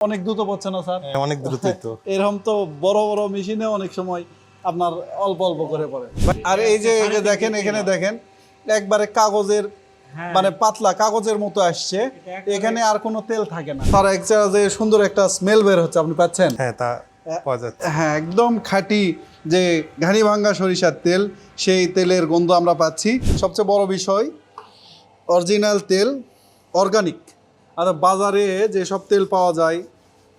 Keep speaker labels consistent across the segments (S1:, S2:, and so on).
S1: অনেক দ্রুত পড়ছে না স্যার?
S2: হ্যাঁ, অনেক দ্রুতই তো।
S1: এরকম তো বড় বড় মেশিনে অনেক সময় আপনার অল্প অল্প করে পড়ে। আর এই যে এই যে দেখেন এখানে দেখেন একবারে কাগজের মানে পাতলা কাগজের মতো আসছে। এখানে আর কোনো তেল থাকে না। তার এক যে সুন্দর একটা স্মেল বের হচ্ছে আপনি পাচ্ছেন?
S2: হ্যাঁ তা
S1: হ্যাঁ একদম খাঁটি যে ঘানি ভাঙ্গা সরিষার তেল সেই তেলের গন্ধ আমরা পাচ্ছি। সবচেয়ে বড় বিষয় অরিজিনাল তেল অর্গানিক আর বাজারে যেসব তেল পাওয়া যায়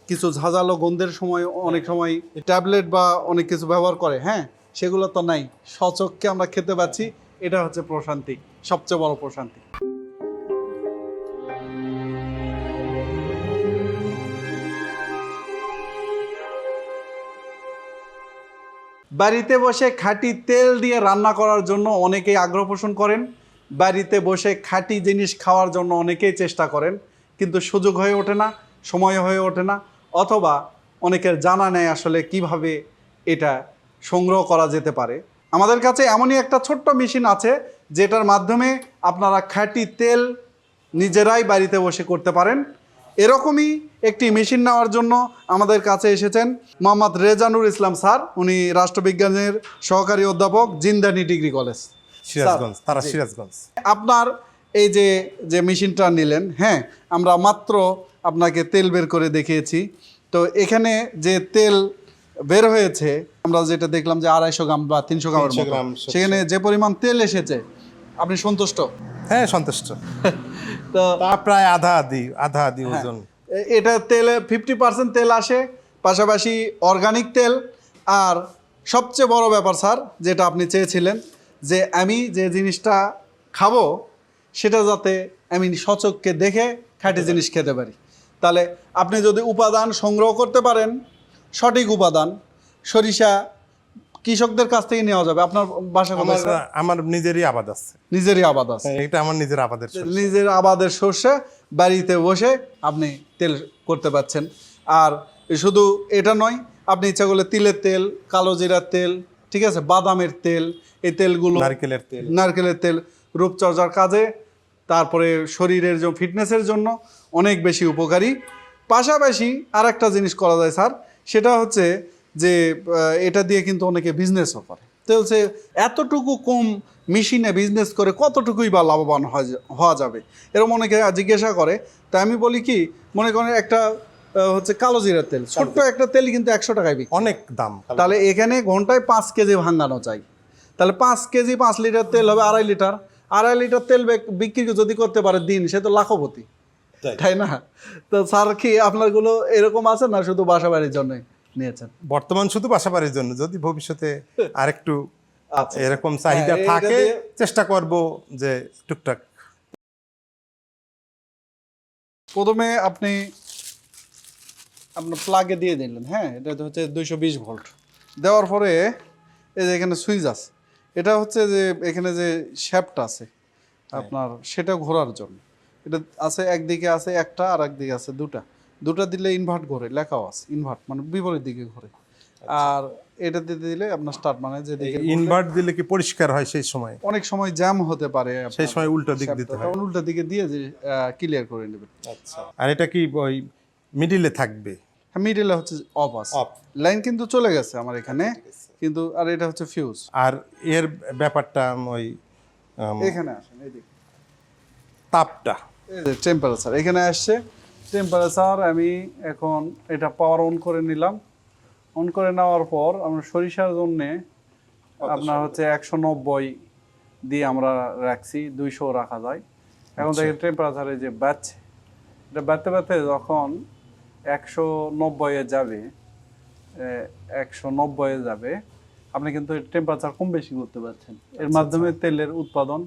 S1: কিছু ঝাঁঝালো গন্ধের সময় অনেক সময় ট্যাবলেট বা অনেক কিছু ব্যবহার করে হ্যাঁ? সেগুলো তো নাই। সচককে আমরা খেতে পাচ্ছি এটা হচ্ছে প্রশান্তি সবচেয়ে বড় প্রশান্তি। বাড়িতে বসে খাঁটি তেল দিয়ে রান্না করার জন্য অনেকেই আগ্রহ পোষণ করেন। বাড়িতে বসে খাঁটি জিনিস খাওয়ার জন্য অনেকেই চেষ্টা করেন। কিন্তু সুযোগ হয়ে ওঠে না সময় হয়ে ওঠে না অথবা অনেকের জানা নেই আসলে কীভাবে এটা সংগ্রহ করা যেতে পারে। আমাদের কাছে এমনই একটা ছোট্ট মেশিন আছে যেটার মাধ্যমে আপনারা খাঁটি তেল নিজেরাই বাড়িতে বসে করতে পারেন। এরকমই একটি মেশিন নেওয়ার জন্য আমাদের কাছে এসেছেন মোহাম্মদ রেজানুর ইসলাম স্যার উনি রাষ্ট্রবিজ্ঞানের সহকারী অধ্যাপক জিন্দানি ডিগ্রি কলেজ।
S2: সিরাজগঞ্জ তারা সিরাজগঞ্জ।
S1: আপনার এই যে যে মেশিনটা নিলেন হ্যাঁ আমরা মাত্র আপনাকে তেল বের করে দেখিয়েছি। তো এখানে যে তেল বের হয়েছে আমরা যেটা দেখলাম যে আড়াইশো গ্রাম বা তিনশো গ্রামের
S2: 300
S1: মতো।
S2: গ্রাম,
S1: সেখানে যে পরিমাণ তেল এসেছে আপনি সন্তুষ্ট?
S2: হ্যাঁ সন্তুষ্ট।
S1: তো
S2: প্রায় আধা আধি আধা আধি
S1: হ্যাঁ।
S2: ওজন।
S1: এটা তেলে ফিফটি পার্সেন্ট তেল আসে পাশাপাশি অর্গানিক তেল। আর সবচেয়ে বড় ব্যাপার স্যার যেটা আপনি চেয়েছিলেন যে আমি যে জিনিসটা খাব সেটা যাতে আমি সচককে দেখে খাঁটি জিনিস খেতে পারি। তাহলে আপনি যদি উপাদান সংগ্রহ করতে পারেন সঠিক উপাদান সরিষা কৃষকদের কাছ থেকে নেওয়া যাবে। আপনার বাসা
S2: আমার আমার নিজেরই আবাদ আছে।
S1: নিজেরই আবাদ আছে।
S2: হ্যাঁ, এটা আমার নিজের আবাদের
S1: নিজের আবাদের সর্ষে বাড়িতে বসে আপনি তেল করতে পাচ্ছেন আর শুধু এটা নয় আপনি ইচ্ছা করলে তিলের তেল কালো জিরার তেল ঠিক আছে বাদামের তেল এই তেলগুলো
S2: নারকেলের তেল।
S1: নারকেলের তেল রূপচর্চার কাজে তারপরে শরীরের যে ফিটনেসের জন্য অনেক বেশি উপকারী। পাশাপাশি আর একটা জিনিস করা যায় স্যার সেটা হচ্ছে যে এটা দিয়ে কিন্তু অনেকে বিজনেসও করে। তো হচ্ছে এতটুকু কম মেশিনে বিজনেস করে কতটুকুই বা লাভবান হওয়া যাবে? এরকম অনেকে জিজ্ঞাসা করে। তা আমি বলি কি মনে করেন একটা হচ্ছে কালো জিরার তেল। ছোট্ট একটা তেল কিন্তু একশো টাকায় বিক্রি।
S2: অনেক দাম।
S1: তাহলে এখানে ঘন্টায় পাঁচ কেজি ভাঙানো চাই। তাহলে পাঁচ কেজি পাঁচ লিটার তেল হবে আড়াই লিটার। আড়াই লিটার তেল বেক- বিক্রি যদি করতে পারে দিন সে তো লাখপতি।
S2: তাই।
S1: না? তো স্যার কি আপনারগুলো এরকম আছে না শুধু বাসা বাড়ির জন্য নিয়েছেন?
S2: বর্তমান শুধু বাসাবাড়ির জন্য যদি ভবিষ্যতে আরেকটু
S1: আচ্ছা।
S2: এরকম চাহিদা
S1: হ্যাঁ,
S2: থাকে চেষ্টা করব যে টুকটাক।
S1: প্রথমে আপনি আপনার প্লাগে দিয়ে দিলেন হ্যাঁ? এটা হচ্ছে দুইশো বিশ ভোল্ট। দেওয়ার পরে এই যে এখানে সুইচ আছে এটা হচ্ছে যে এখানে যে শ্যাপট আছে আপনার সেটা ঘোরার জন্য। এটা আছে একদিকে আছে একটা আর একদিকে আছে দুটা। দুটা দিলে ইনভার্ট ঘোরে লেখাও আছে ইনভার্ট মানে বিপরীত দিকে ঘোরে। আর এটা দিতে দিলে আপনার স্টার্ট মানে যে দিকে
S2: ইনভার্ট দিলে কি পরিষ্কার হয় সেই সময়?
S1: অনেক সময় জ্যাম হতে পারে
S2: সেই সময় উল্টো দিক দিতে। হয়।
S1: উল্টা দিকে দিয়ে যে ক্লিয়ার করে নেবেন।
S2: আচ্ছা। আর এটা কি ওই মিডিলে থাকবে?
S1: হ্যাঁ মিডিলে হচ্ছে অফ আছে।
S2: অফ
S1: লাইন কিন্তু চলে গেছে আমার এখানে। কিন্তু আর এটা হচ্ছে ফিউজ
S2: আর এর ব্যাপারটা ওই
S1: এখানে আসেন এইদিকে
S2: তাপটা।
S1: এই যে টেম্পারেচার এখানে আসছে। টেম্পারেচার আমি এখন এটা পাওয়ার অন করে নিলাম। অন করে নেওয়ার পর আমরা সরিষার জন্যে আপনার হচ্ছে একশো নব্বই দিয়ে আমরা রাখছি দুইশো রাখা যায়। এখন দেখেন টেম্পারেচারে যে বাড়ছে এটা বাড়তে বাড়তে যখন একশো নব্বইয়ে যাবে একশো নব্বইয়ে যাবে। আপনি কিন্তু টেম্পারেচার কম বেশি করতে পারছেন। এর মাধ্যমে তেলের উৎপাদন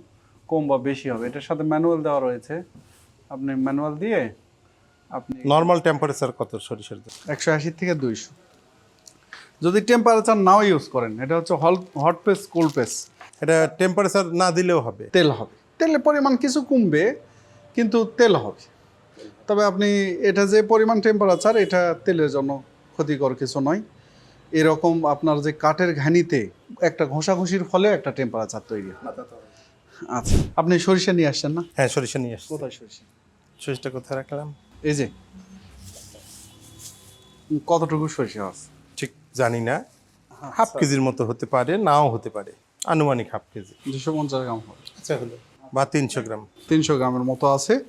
S1: কম বা বেশি হবে। এটার সাথে ম্যানুয়াল দেওয়া রয়েছে। আপনি ম্যানুয়াল দিয়ে আপনি
S2: নর্মাল টেম্পারেচার কত সরিষার?
S1: একশো আশি থেকে দুইশো। যদি টেম্পারেচার নাও ইউজ করেন এটা হচ্ছে হল হট পেস কোল্ড পেস
S2: এটা টেম্পারেচার না দিলেও হবে?
S1: তেল হবে। তেলের পরিমাণ কিছু কমবে কিন্তু তেল হবে। তবে আপনি এটা যে পরিমাণ টেম্পারেচার এটা তেলের জন্য ক্ষতিকর কিছু নয়। এরকম আপনার যে কাঠের ঘানিতে একটা ঘষাঘষির ফলে একটা টেম্পারেচার তৈরি হয়। আচ্ছা আপনি সরিষা নিয়ে আসছেন না?
S2: হ্যাঁ সরিষা নিয়ে আসছি।
S1: কোথায় সরিষা?
S2: সরিষাটা কোথায় রাখলাম?
S1: এই যে কতটুকু সরিষা আছে?
S2: ঠিক জানি না। হাফ কেজির মতো হতে পারে নাও হতে পারে। আনুমানিক হাফ কেজি।
S1: দুশো পঞ্চাশ গ্রাম হবে।
S2: আচ্ছা হলো। বা তিনশো গ্রাম।
S1: তিনশো গ্রামের মতো আছে।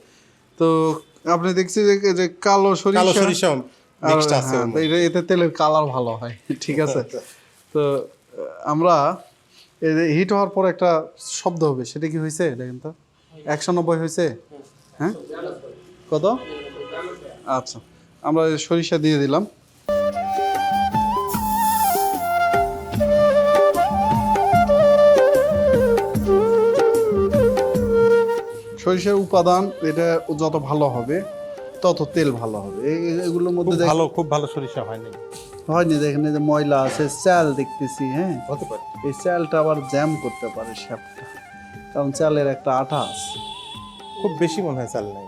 S1: তো আপনি দেখছি যে- যে কালো সরিষা
S2: কালো সরিষা আছে
S1: হ্যাঁ, এতে তেলের কালার ভালো হয় ঠিক আছে? তো আমরা হিট হওয়ার পর একটা শব্দ হবে সেটা কি হয়েছে? দেখেন তো। একশো নব্বই হয়েছে? হ্যাঁ? কত? আচ্ছা আমরা সরিষা দিয়ে দিলাম। সরিষার উপাদান এটা যত ভালো হবে তত তেল ভালো হবে। এগুলোর মধ্যে
S2: ভালো খুব ভালো সরিষা হয়নি।
S1: হয়নি দেখেন যে ময়লা আছে চাল দেখতেছি হ্যাঁ?
S2: হতে পারে।
S1: এই চালটা আবার জ্যাম করতে পারে শ্যাপটা। কারণ চালের একটা আঠা আছে।
S2: খুব বেশি মনে হয় চাল নাই।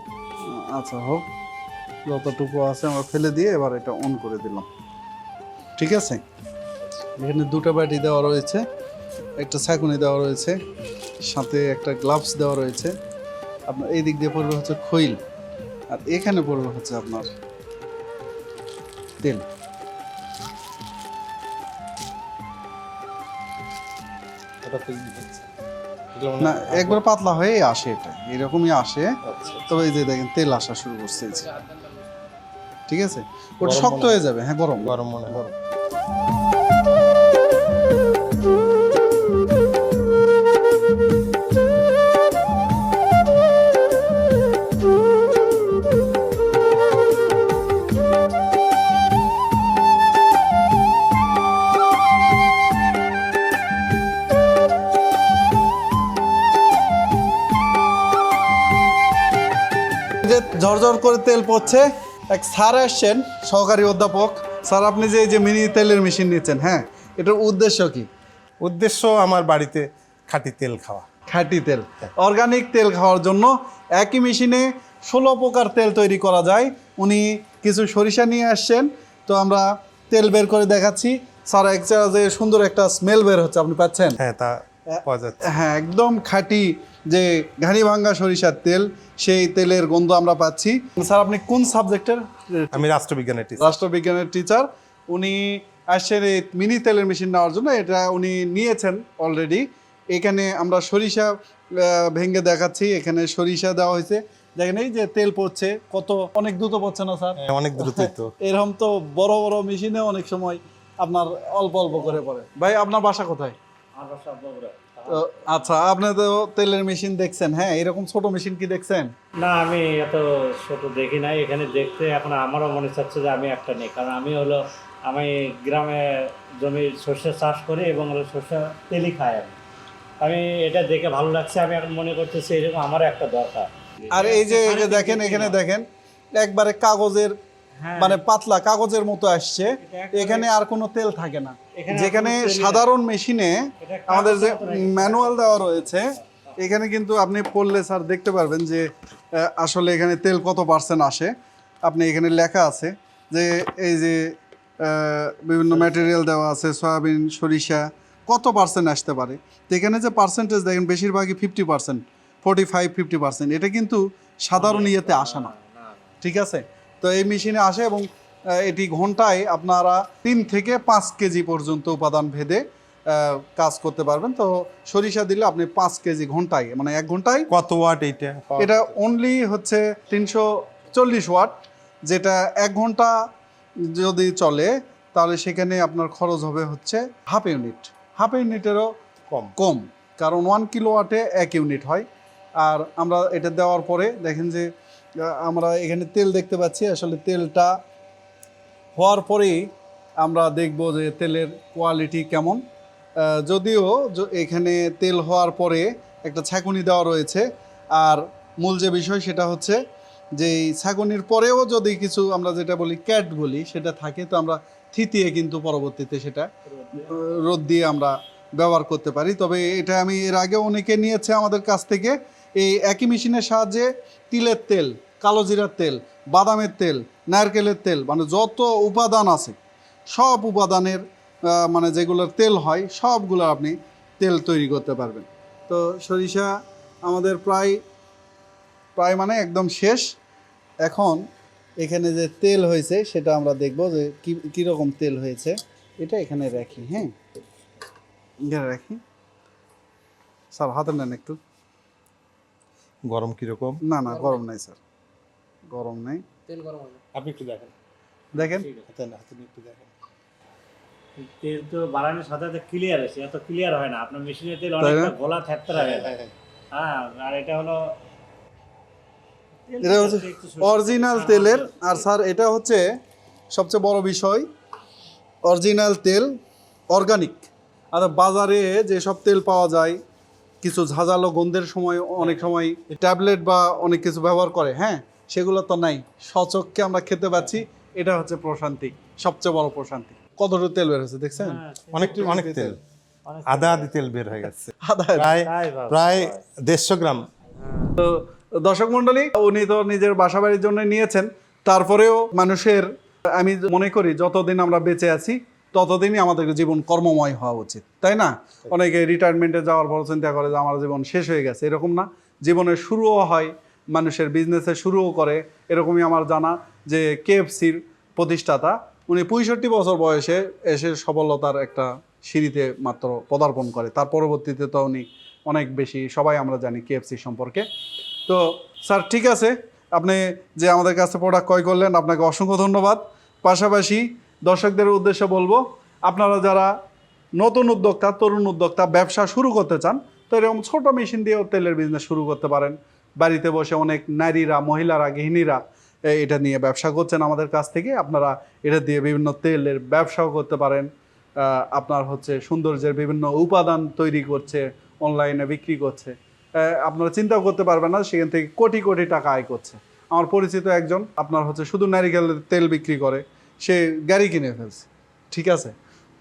S1: আচ্ছা হোক যতটুকু আছে আমরা ফেলে দিয়ে এবার এটা অন করে দিলাম। ঠিক আছে? এখানে দুটো ব্যাটি দেওয়া রয়েছে একটা ছাকুনি দেওয়া রয়েছে সাথে একটা গ্লাভস দেওয়া রয়েছে। আপনার এই দিক দিয়ে পড়বে হচ্ছে খৈল। আর এখানে পড়বে হচ্ছে আপনার তেল।
S2: মনে
S1: না একবার পাতলা হয়ে আসে এটা। এরকমই আসে।
S2: আচ্ছা।
S1: তবে এই যে দেখেন তেল আসা শুরু করছে ঠিক আছে? ওটা শক্ত হয়ে যাবে। হ্যাঁ গরম।
S2: গরম মনে হয়
S1: করে তেল পড়ছে। এক স্যার আসছেন সহকারী অধ্যাপক। স্যার আপনি যে এই যে মিনি তেলের মেশিন নিচ্ছেন হ্যাঁ এটার উদ্দেশ্য কি?
S2: উদ্দেশ্য আমার বাড়িতে খাঁটি তেল খাওয়া।
S1: খাঁটি তেল। অর্গানিক তেল খাওয়ার জন্য একই মেশিনে ষোলো প্রকার তেল তৈরি করা যায়। উনি কিছু সরিষা নিয়ে আসছেন তো আমরা তেল বের করে দেখাচ্ছি। স্যার একটা যে সুন্দর একটা স্মেল বের হচ্ছে আপনি পাচ্ছেন?
S2: হ্যাঁ তা পাওয়া যাচ্ছে।
S1: হ্যাঁ একদম খাঁটি যে ঘানি ভাঙ্গা সরিষার তেল সেই তেলের গন্ধ আমরা পাচ্ছি। স্যার আপনি কোন সাবজেক্টের?
S2: আমি রাষ্ট্রবিজ্ঞানের টিচার
S1: রাষ্ট্রবিজ্ঞানের টিচার উনি আসছেন এই মিনি তেলের মেশিন নেওয়ার জন্য এটা উনি নিয়েছেন অলরেডি এখানে আমরা সরিষা ভেঙে দেখাচ্ছি এখানে সরিষা দেওয়া হয়েছে। দেখেন এই যে তেল পড়ছে কত অনেক দ্রুত পড়ছে না স্যার?
S2: হ্যাঁ, অনেক দ্রুত
S1: এরকম তো বড় বড় মেশিনে অনেক সময় আপনার অল্প অল্প করে পড়ে। ভাই আপনার বাসা কোথায়? তো, আচ্ছা আপনি তো তেলের মেশিন দেখছেন হ্যাঁ? এরকম ছোট মেশিন কি দেখছেন?
S3: না আমি এত ছোট দেখি নাই। এখানে দেখতে এখন আমারও মনে চাচ্ছে যে আমি একটা নেই। কারণ আমি হলো আমি গ্রামে জমি সর্ষে চাষ করি এবং হলো সর্ষে তেলই খাই আমি। আমি এটা দেখে ভালো লাগছে আমি এখন মনে করতেছি এরকম আমারও একটা দরকার।
S1: আর এই যে এই যে দেখেন এখানে দেখেন একবারে কাগজের
S3: হ্যাঁ।
S1: মানে পাতলা কাগজের মতো আসছে। এখানে আর কোনো তেল থাকে না। যেখানে। সাধারণ মেশিনে আমাদের যে। ম্যানুয়াল দেওয়া রয়েছে এখানে কিন্তু আপনি পড়লে স্যার দেখতে পারবেন যে আসলে এখানে তেল কত পার্সেন্ট আসে। আপনি এখানে লেখা আছে যে এই যে বিভিন্ন ম্যাটেরিয়াল দেওয়া আছে সয়াবিন সরিষা কত পার্সেন্ট আসতে পারে। তো এখানে যে পার্সেন্টেজ দেখেন বেশিরভাগই fifty percent forty five fifty percent এটা কিন্তু সাধারণ ইয়েতে আসে না। ঠিক আছে? তো এই মেশিনে আসে এবং এটি ঘন্টায় আপনারা তিন থেকে পাঁচ কেজি পর্যন্ত উপাদান ভেদে কাজ করতে পারবেন। তো সরিষা দিলে আপনি পাঁচ কেজি ঘন্টায় মানে এক ঘন্টায়।
S2: কত ওয়াট এইটা?
S1: এটা অনলি হচ্ছে তিনশো চল্লিশ ওয়াট যেটা এক ঘণ্টা যদি চলে তাহলে সেখানে আপনার খরচ হবে হচ্ছে হাফ ইউনিট। হাফ ইউনিটেরও
S2: কম।
S1: কম কারণ ওয়ান কিলো ওয়াটে এক ইউনিট হয়। আর আমরা এটা দেওয়ার পরে দেখেন যে আমরা এখানে তেল দেখতে পাচ্ছি আসলে তেলটা হওয়ার পরেই আমরা দেখব যে তেলের কোয়ালিটি কেমন। যদিও এখানে তেল হওয়ার পরে একটা ছাঁকুনি দেওয়া রয়েছে। আর মূল যে বিষয় সেটা হচ্ছে যে ছাঁকুনির পরেও যদি কিছু আমরা যেটা বলি ক্যাট বলি, সেটা থাকে, তো আমরা থিতিয়ে কিন্তু পরবর্তীতে সেটা রোদ দিয়ে আমরা ব্যবহার করতে পারি। তবে এটা আমি এর আগে অনেকে নিয়েছে আমাদের কাছ থেকে। এই একই মেশিনের সাহায্যে তিলের তেল, কালো জিরার তেল, বাদামের তেল নারকেলের তেল মানে যত উপাদান আছে সব উপাদানের মানে যেগুলোর তেল হয় সবগুলো আপনি তেল তৈরি করতে পারবেন। তো সরিষা আমাদের প্রায় প্রায় মানে একদম শেষ। এখন এখানে যে তেল হয়েছে সেটা আমরা দেখব যে কী কীরকম তেল হয়েছে। এটা এখানে রাখি হ্যাঁ? এখানে রাখি। স্যার হাতে নেন একটু।
S2: গরম কীরকম?
S1: না না গরম নাই স্যার। গরম নেই।
S2: আপনি একটু দেখেন।
S1: দেখেন।
S2: হাতে না হাতে নিয়ে একটু দেখেন।
S3: তেল তো বাড়ানোর সাথে সাথে ক্লিয়ার আছে এত ক্লিয়ার হয় না। আপনার মেশিনের তেল অনেকটা গোলা থ্যাপতে হয়ে যায়। হ্যাঁ আর এটা হলো
S1: এটা হচ্ছে অরিজিনাল তেলের। আর স্যার এটা হচ্ছে সবচেয়ে বড় বিষয় অরিজিনাল তেল অর্গানিক আর বাজারে যেসব তেল পাওয়া যায় কিছু ঝাঁঝালো গন্ধের সময় অনেক সময় ট্যাবলেট বা অনেক কিছু ব্যবহার করে হ্যাঁ? সেগুলো তো নাই। সচককে আমরা খেতে পাচ্ছি। এটা হচ্ছে প্রশান্তি সবচেয়ে বড় প্রশান্তি। কতটুকু তেল বের হয়েছে দেখছেন?
S3: হ্যাঁ,
S2: অনেক অনেক তেল। আধা আধি তেল বের হয়ে গেছে।
S1: আদা
S2: প্রায় প্রায় দেড়শো গ্রাম।
S1: তো দর্শক মন্ডলী উনি তো নিজের বাসা বাড়ির জন্য নিয়েছেন। তারপরেও মানুষের আমি মনে করি যতদিন আমরা বেঁচে আছি ততদিনই আমাদের জীবন কর্মময় হওয়া উচিত। তাই না? অনেকে রিটায়ারমেন্টে যাওয়ার পর চিন্তা করে যে আমার জীবন শেষ হয়ে গেছে। এরকম না। জীবনের শুরুও হয় মানুষের বিজনেসে শুরুও করে, এরকমই আমার জানা যে কেএফসির প্রতিষ্ঠাতা, উনি পঁয়ষট্টি বছর বয়সে এসে সফলতার একটা সিঁড়িতে মাত্র পদার্পণ করে। তার পরবর্তীতে তো উনি অনেক বেশি, সবাই আমরা জানি কেএফসি সম্পর্কে। তো, স্যার, ঠিক আছে, আপনি যে আমাদের কাছে প্রোডাক্ট ক্রয় করলেন, আপনাকে অসংখ্য ধন্যবাদ। পাশাপাশি দর্শকদের উদ্দেশ্যে বলব, আপনারা যারা নতুন উদ্যোক্তা, তরুণ উদ্যোক্তা, ব্যবসা শুরু করতে চান, তো এরকম ছোটো মেশিন দিয়েও তেলের বিজনেস শুরু করতে পারেন। বাড়িতে বসে অনেক নারীরা, মহিলারা, গৃহিণীরা এটা নিয়ে ব্যবসা করছেন আমাদের কাছ থেকে। আপনারা এটা দিয়ে বিভিন্ন তেলের ব্যবসাও করতে পারেন। আপনার হচ্ছে সৌন্দর্যের বিভিন্ন উপাদান তৈরি করছে অনলাইনে বিক্রি করছে। আপনারা চিন্তাও করতে পারবেন না, সেখান থেকে কোটি কোটি টাকা আয় করছে। আমার পরিচিত একজন, আপনার হচ্ছে শুধু নারিকেলের তেল বিক্রি করে, সে গাড়ি কিনে ফেলছে, ঠিক আছে?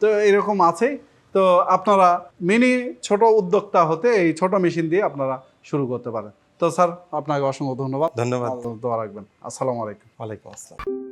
S1: তো এরকম আছে। তো আপনারা মিনি ছোট উদ্যোক্তা হতে এই ছোট মেশিন দিয়ে আপনারা শুরু করতে পারেন। তো স্যার আপনাকে অসংখ্য ধন্যবাদ।
S2: ধন্যবাদ।
S1: দোয়া রাখবেন। আসসালামু আলাইকুম।
S2: ওয়ালাইকুম আসসালাম।